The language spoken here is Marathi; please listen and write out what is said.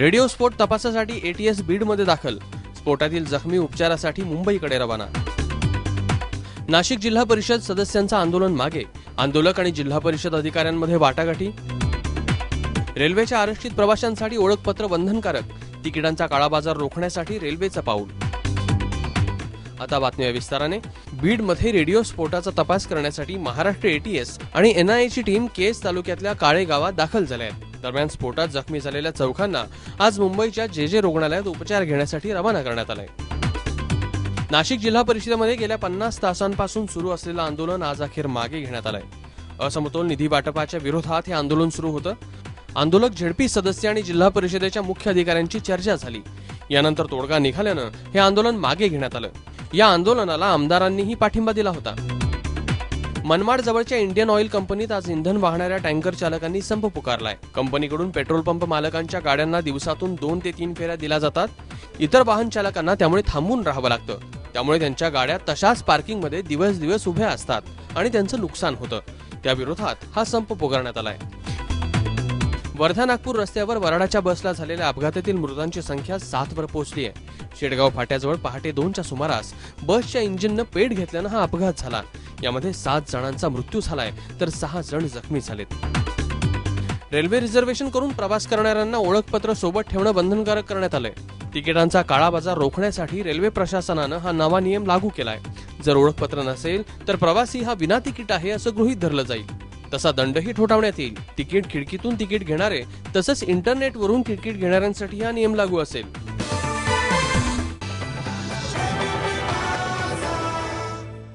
रेडिओ स्फोट तपासासाठी एटीएस बीडमध्ये दाखल. स्फोटातील जखमी उपचारासाठी मुंबईकडे रवाना. नाशिक जिल्हा परिषद सदस्यांचं आंदोलन मागे. आंदोलक आणि जिल्हा परिषद अधिकाऱ्यांमध्ये वाटाघाटी. रेल्वेच्या आरक्षित प्रवाशांसाठी ओळखपत्र बंधनकारक. तिकिटांचा काळाबाजार रोखण्यासाठी रेल्वेचं पाऊल. आता बातम्या विस्ताराने. बीडमध्ये रेडिओ स्फोटाचा तपास करण्यासाठी महाराष्ट्र एटीएस आणि एनआयएची टीम केस तालुक्यातल्या काळे गावात दाखल झाल्या आहेत. दरम्यान स्फोटात जखमी झालेल्या चौघांना आज मुंबईच्या जे जे रुग्णालयात उपचार घेण्यासाठी रवाना करण्यात आलंय. नाशिक जिल्हा परिषदेमध्ये गेल्या पन्नास तासांपासून सुरू असलेलं आंदोलन आज अखेर मागे घेण्यात आलंय. असमतोल निधी वाटपाच्या विरोधात हे आंदोलन सुरू होतं. आंदोलक झेडपी सदस्य आणि जिल्हा परिषदेच्या मुख्य अधिकाऱ्यांची चर्चा झाली. यानंतर तोडगा निघाल्यानं हे आंदोलन मागे घेण्यात आलं. या आंदोलनाला आमदारांनीही पाठिंबा दिला होता. मनमाड जवळच्या इंडियन ऑइल कंपनीत आज इंधन वाहणाऱ्या टँकर चालकांनी संप पुकारलाय. कंपनीकडून पेट्रोल पंप मालकांच्या गाड्यांना दिवसातून दोन ते तीन फेऱ्या दिल्या जातात. इतर वाहन चालकांना त्यामुळे थांबून राहावं लागतं. त्यामुळे त्यांच्या गाड्या तशाच पार्किंगमध्ये दिवस दिवस उभ्या असतात आणि त्यांचं नुकसान होतं. त्याविरोधात हा संप पुकारण्यात आलाय. वर्धा नागपूर रस्त्यावर वराडाच्या बसला झालेल्या अपघातातील मृतांची संख्या सात वर पोहोचली आहे. शेडगाव फाट्याजवळ पहाटे दोनच्या सुमारास बसच्या इंजिननं पेट घेतल्यानं हा अपघात झाला. यामध्ये सात जणांचा मृत्यू झालाय तर सहा जण जखमी झालेत. रेल्वे रिझर्वेशन करून प्रवास करणाऱ्यांना ओळखपत्र सोबत ठेवणं बंधनकारक करण्यात आलंय. तिकिटांचा काळा बाजार रोखण्यासाठी रेल्वे प्रशासनानं हा नवा नियम लागू केलाय. जर ओळखपत्र नसेल तर प्रवासी हा विना तिकीट आहे असं गृहीत धरलं जाईल. तसा दंडही ठोठावण्यात येईल. तिकीट खिडकीतून तिकीट घेणारे तसंच इंटरनेटवरून तिकीट घेणाऱ्यांसाठी हा नियम लागू असेल.